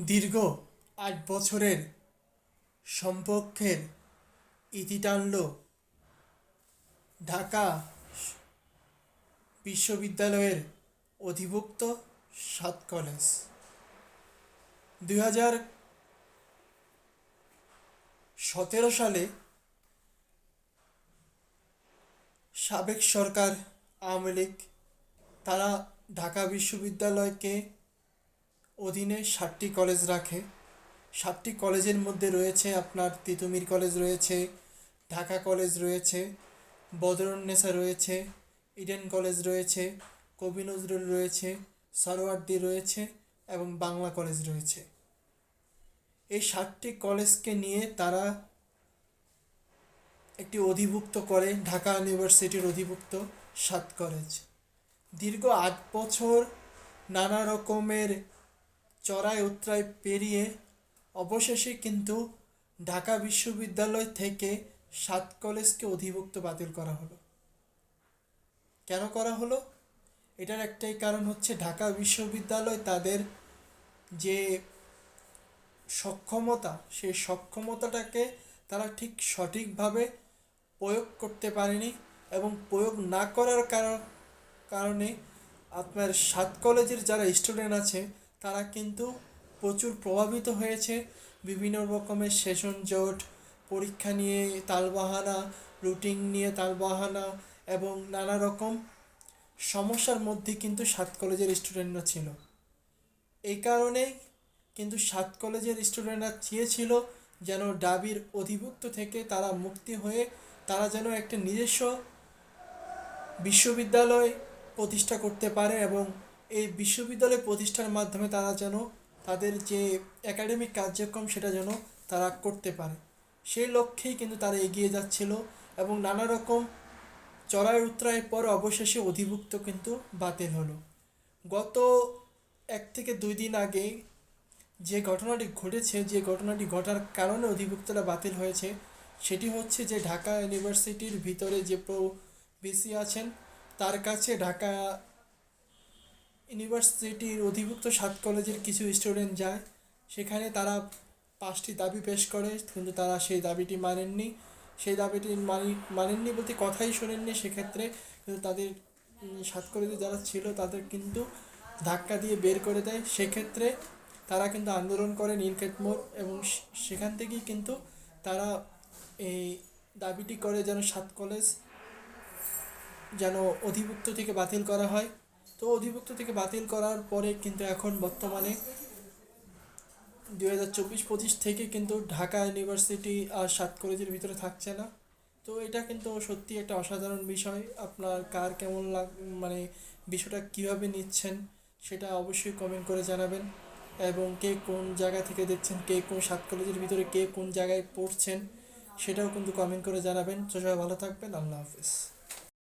দীর্ঘ আট বছরের সম্পর্কের ইতি টানল ঢাকা বিশ্ববিদ্যালয়ের অধিভুক্ত সাত কলেজ। দুই হাজার সতেরো সালে সাবেক সরকার আওয়ামী লীগ, তারা ঢাকা বিশ্ববিদ্যালয়কে অধীনে ষাটটি কলেজ রাখে। সাতটি কলেজের মধ্যে রয়েছে আপনার তিতুমির কলেজ রয়েছে, ঢাকা কলেজ রয়েছে বদরুন্নেসা রয়েছে, ইডেন কলেজ রয়েছে, কবি নজরুল রয়েছে সরওয়ার্দী রয়েছে এবং বাংলা কলেজ রয়েছে। এই সাতটি কলেজকে নিয়ে তারা একটি অধিভুক্ত করে, ঢাকা ইউনিভার্সিটির অধিভুক্ত সাত কলেজ দীর্ঘ আট বছর নানা রকমের চড়াই উতরাই পেরিয়ে অবশেষে কিন্তু ঢাকা বিশ্ববিদ্যালয় থেকে সাত কলেজকে অধিভুক্ত বাতিল করা হলো। কেন করা হলো? এটার একটাই কারণ হচ্ছে ঢাকা বিশ্ববিদ্যালয় তাদের যে সক্ষমতা, সেই সক্ষমতাটাকে তারা ঠিক সঠিকভাবে প্রয়োগ করতে পারেনি এবং প্রয়োগ না করার কারণে আপনার সাত কলেজের যারা স্টুডেন্ট আছে তারা কিন্তু প্রচুর প্রভাবিত হয়েছে। বিভিন্ন রকমের সেশন জট, পরীক্ষা নিয়ে তালবাহানা, রুটিন নিয়ে তালবাহানা এবং নানা রকম সমস্যার মধ্যে কিন্তু সাত কলেজের স্টুডেন্টরা ছিল। এই কারণেই কিন্তু সাত কলেজের স্টুডেন্টরা চেয়েছিল যেন ডাবির অধিভুক্ত থেকে তারা মুক্তি হয়ে তারা যেন একটা নিজস্ব বিশ্ববিদ্যালয় প্রতিষ্ঠা করতে পারে এবং এই বিশ্ববিদ্যালয় প্রতিষ্ঠার মাধ্যমে তারা যেন তাদের যে একাডেমিক কার্যক্রম সেটা যেন তারা করতে পারে। সেই লক্ষ্যেই কিন্তু তারা এগিয়ে যাচ্ছিল এবং নানা রকম চড়াই উত্তরায়ের পর অবশেষে অধিভুক্ত কিন্তু বাতিল হলো। গত এক থেকে দুই দিন আগে যে ঘটনাটি ঘটেছে, যে ঘটনাটি ঘটার কারণে অধিভুক্তরা বাতিল হয়েছে, সেটি হচ্ছে যে ঢাকা ইউনিভার্সিটির ভিতরে যে প্রো বিসি আছেন, তার কাছে ঢাকা ইউনিভার্সিটির অধিভুক্ত সাত কলেজের কিছু স্টুডেন্ট যায়। সেখানে তারা পাঁচটি দাবি পেশ করে, কিন্তু তারা সেই দাবিটি মানেননি। সেই দাবিটি মানি, মানেননি বলতে কথাই শোনেননি সেক্ষেত্রে, কিন্তু তাদের সাত কলেজে যারা ছিল তাদের কিন্তু ধাক্কা দিয়ে বের করে দেয়। সেক্ষেত্রে তারা কিন্তু আন্দোলন করে নীলক্ষেত মোড় এবং সেখান থেকেই কিন্তু তারা এই দাবিটি করে যেন সাত কলেজ যেন অধিভুক্ত থেকে বাতিল করা হয়। তো অধিভুক্ত থেকে বাতিল করার পরে কিন্তু এখন বর্তমানে দুই হাজার চব্বিশ পঁচিশ থেকে কিন্তু ঢাকা ইউনিভার্সিটি আর সাত কলেজের ভিতরে থাকছে না। তো এটা কিন্তু সত্যি একটা অসাধারণ বিষয়। আপনার কার কেমন লাগ মানে বিষয়টা কীভাবে নিচ্ছেন সেটা অবশ্যই কমেন্ট করে জানাবেন। এবং কে কোন জায়গা থেকে দেখছেন, কে কোন সাত কলেজের ভিতরে কে কোন জায়গায় পড়ছেন সেটাও কিন্তু কমেন্ট করে জানাবেন। তো সবাই ভালো থাকবেন। আল্লাহ হাফিজ।